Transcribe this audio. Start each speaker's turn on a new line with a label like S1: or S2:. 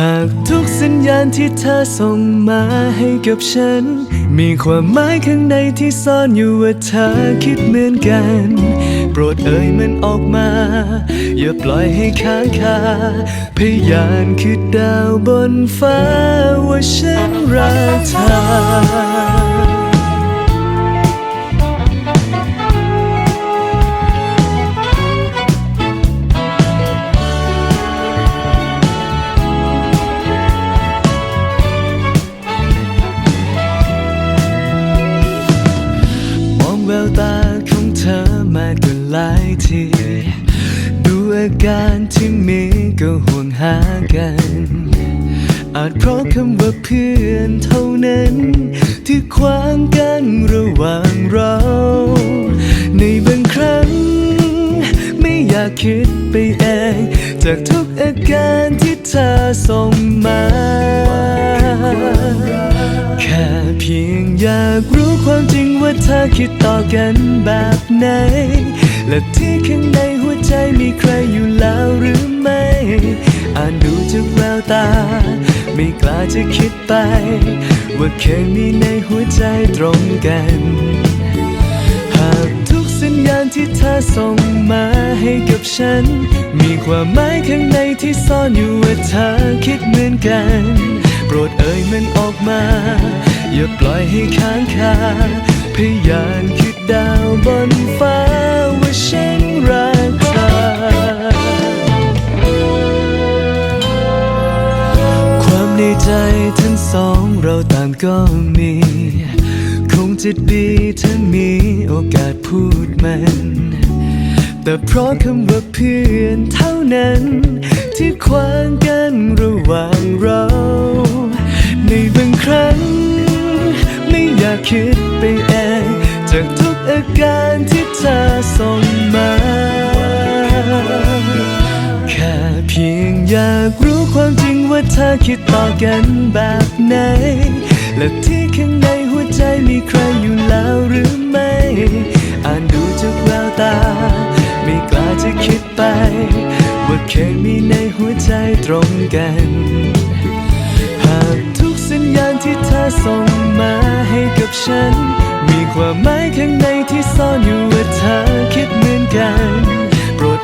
S1: หากทุกสัญญาณที่เธอส่งมาให้กับฉัน มีความหมายข้างในที่ซ่อนอยู่ว่าเธอคิดเหมือนกัน โปรดเอ่ยมันออกมา อย่าปล่อยให้ค้างคาพยานคือดาวบนฟ้าว่าฉัน อาการที่มีก็ห่วงหากัน อาจเพราะคำว่าเพื่อนเท่านั้น ที่ขวางกันระหว่างเรา ในบางครั้ง ไม่อยากคิดไปเอง จากทุกอาการที่เธอส่งมา แค่เพียงอยากรู้ความจริงว่าเธอคิดต่อกันแบบไหน และที่ข้างในหัวใจมีใคร กล้าจะคิดไป ว่าเคมีในหัวใจตรงกัน หากทุกสัญญาณที่เธอส่งมาให้กับฉัน มีความหมายข้างในที่ซ่อนอยู่ว่าเธอคิดเหมือนกัน โปรดเอ่ยมันออกมา อย่าปล่อยให้ค้างคาพยานคือด สองเราต่างก็มี คงจะดีถ้ามีโอกาสพูดมัน แต่เพราะคำว่าเพื่อนเท่านั้น ที่ขวางกันระหว่างเรา ในบางครั้ง ไม่อยากคิดไปเองจากทุกอาการที่ เธอคิดต่อกันแบบไหน และที่ข้างในหัวใจมีใครอยู่แล้วหรือไม่ อ่านดูจากแววตา ไม่กล้าจะคิดไป ว่าเคมีในหัวใจตรงกัน หากทุกสัญญาณที่เธอส่งมาให้กับฉัน มีความหมายข้างในที่ซ่อนอยู่ว่าเธอคิดเหมือนกัน โปรด